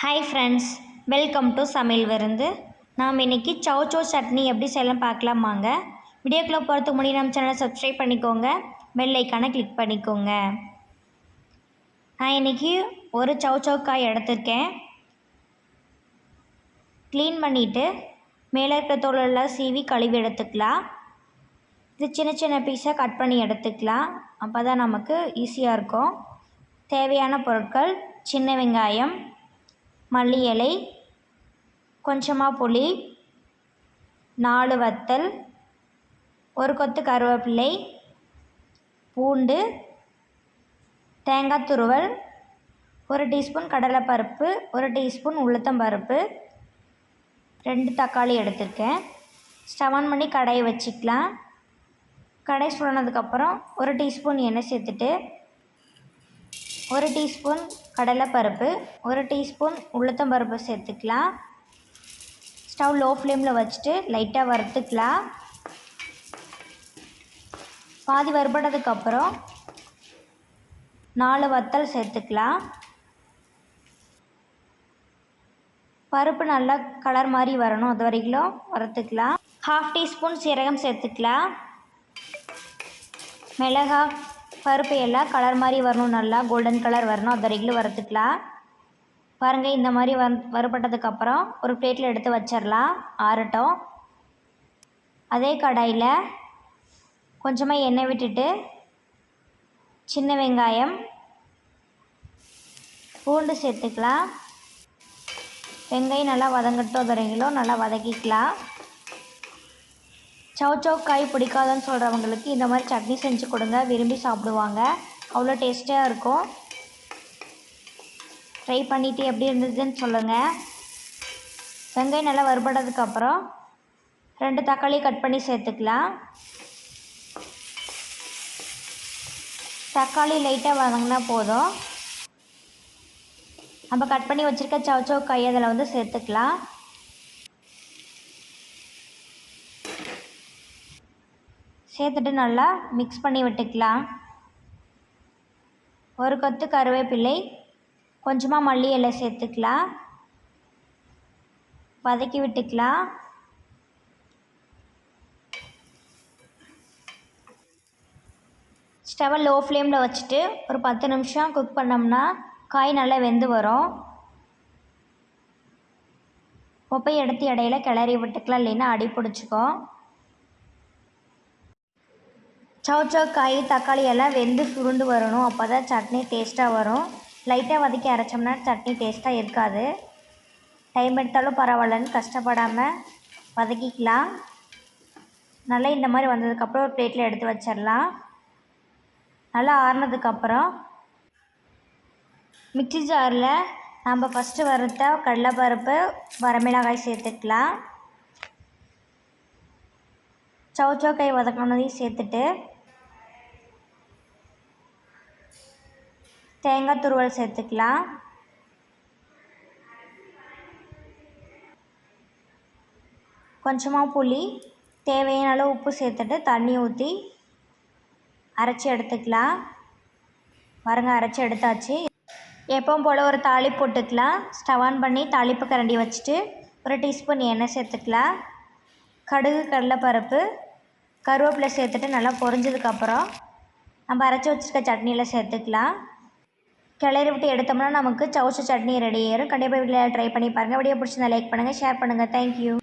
Hi friends welcome to சமையல் விருந்து. நாம் இன்றைக்கி சௌச்சோ சட்னி எப்படி செய்யலாம் பார்க்கலாம் வாங்க. வீடியோக்குள்ளே போகிறதுக்கு முன்னாடி நம்ம சேனலை சப்ஸ்கிரைப் பண்ணிக்கோங்க. பெல் ஐக்கானை கிளிக் பண்ணிக்கோங்க. நான் இன்றைக்கி ஒரு சௌச்சோ காய் எடுத்திருக்கேன். க்ளீன் பண்ணிவிட்டு மேலே இருக்கிற தோலெல்லாம் சீவி கழுவி எடுத்துக்கலாம். இது சின்ன சின்ன பீஸாக கட் பண்ணி எடுத்துக்கலாம். அப்போ தான் நமக்கு ஈஸியாக இருக்கும். தேவையான பொருட்கள் சின்ன வெங்காயம் மல்லி இலை கொஞ்சமாக புளி நாலு வத்தல் ஒரு கொத்து கருவேப்பிலை பூண்டு தேங்காய் துருவல் ஒரு டீஸ்பூன் கடலைப்பருப்பு ஒரு டீஸ்பூன் உளுத்தம்பருப்பு ரெண்டு தக்காளி எடுத்திருக்கேன். ஸ்டவ் ஆன் பண்ணி கடையை வச்சுக்கலாம். கடை சுடனதுக்கப்புறம் ஒரு டீஸ்பூன் எண்ணெய் சேர்த்துட்டு ஒரு டீஸ்பூன் கடலைப்பருப்பு ஒரு டீஸ்பூன் உளுத்தம்பருப்பு சேர்த்துக்கலாம். ஸ்டவ் லோ ஃப்ளேமில் வச்சுட்டு லைட்டாக வறுத்துக்கலாம். பாதி வறுபட்டதுக்கப்புறம் நாலு வத்தல் சேர்த்துக்கலாம். பருப்பு நல்லா கலர் மாதிரி வரணும் அது வரைக்கும் வறுத்துக்கலாம். ஹாஃப் டீஸ்பூன் சீரகம் சேர்த்துக்கலாம். மிளகா பருப்பு எல்லாம் கலர் மாதிரி வரணும் நல்லா கோல்டன் கலர் வரணும். அது வரைக்கும் வறுத்துக்கலாம். பாருங்கள் இந்த மாதிரி வந் வறுபட்டதுக்கப்புறம் ஒரு பிளேட்டில் எடுத்து வச்சிடலாம். ஆறட்டும். அதே கடாயில் கொஞ்சமாக எண்ணெய் விட்டுட்டு சின்ன வெங்காயம் பூண்டு சேர்த்துக்கலாம். வெங்காயம் நல்லா வதங்கட்டும் அது நல்லா வதக்கிக்கலாம். சௌ காய் பிடிக்காதுன்னு சொல்கிறவங்களுக்கு இந்த மாதிரி சட்னி செஞ்சு கொடுங்க விரும்பி சாப்பிடுவாங்க. அவ்வளோ டேஸ்ட்டாக இருக்கும். ட்ரை பண்ணிவிட்டு எப்படி இருந்ததுன்னு சொல்லுங்கள் வெங்காயம் நல்லா வறுபட்டதுக்கப்புறம் ரெண்டு தக்காளி கட் பண்ணி சேர்த்துக்கலாம். தக்காளி லைட்டாக வதங்கினா போதும். நம்ம கட் பண்ணி வச்சுருக்க சௌ காய் அதில் வந்து சேர்த்துக்கலாம். சேர்த்துட்டு நல்லா மிக்ஸ் பண்ணி விட்டுக்கலாம். ஒரு கொத்து கருவேப்பிலை கொஞ்சமாக மல்லி இலை சேர்த்துக்கலாம். வதக்கி விட்டுக்கலாம். ஸ்டவை லோ ஃப்ளேமில் வச்சுட்டு ஒரு பத்து நிமிஷம் குக் பண்ணோம்னா காய் நல்லா வெந்து வரும். உப்பை எடுத்து இடையில கிளறி விட்டுக்கலாம் இல்லைன்னா அடி பிடிச்சிக்கும். சௌச்சோ காய் தக்காளி எல்லாம் வெந்து சுருண்டு வரணும். அப்போ தான் சட்னி டேஸ்ட்டாக வரும். லைட்டாக வதக்கி அரைச்சோம்னா சட்னி டேஸ்ட்டாக இருக்காது. டைம் எடுத்தாலும் பரவாயில்லன்னு கஷ்டப்படாமல் வதக்கிக்கலாம். நல்லா இந்த மாதிரி வந்ததுக்கப்புறம் ஒரு பிளேட்டில் எடுத்து வச்சிடலாம். நல்லா ஆறுனதுக்கப்புறம் மிக்சி ஜாரில் நம்ம ஃபஸ்ட்டு வறுத்த கடலைப்பருப்பு வரமிளகாய் சேர்த்துக்கலாம். சவுச்சோக்காய் வதக்கினதையும் சேர்த்துட்டு தேங்காய் துருவல் சேர்த்துக்கலாம். கொஞ்சமாக புளி தேவையான அளவு உப்பு சேர்த்துட்டு தண்ணி ஊற்றி அரைச்சி எடுத்துக்கலாம். வரங்க அரைச்சி எடுத்தாச்சு. எப்பவும் போல் ஒரு தாளி போட்டுக்கலாம். ஸ்டவ் ஆன் பண்ணி தாளிப்பு கரண்டி வச்சுட்டு ஒரு டீஸ்பூன் எண்ணெய் சேர்த்துக்கலாம். கடுகு கடலைப்பருப்பு கருவேப்பிலை சேர்த்துட்டு நல்லா பொரிஞ்சதுக்கப்புறம் நம்ம அரைச்சி வச்சுருக்க சட்னியில் சேர்த்துக்கலாம். கிளறி விட்டு எடுத்தோம்னா நமக்கு சவுச்ச சட்னி ரெடி ஆயிடும் கண்டிப்பாக வீட்டில் ட்ரை பண்ணி பாருங்கள் வீடியோ பிடிச்சிருந்தா லைக் பண்ணுங்கள் ஷேர் பண்ணுங்கள் தேங்க்யூ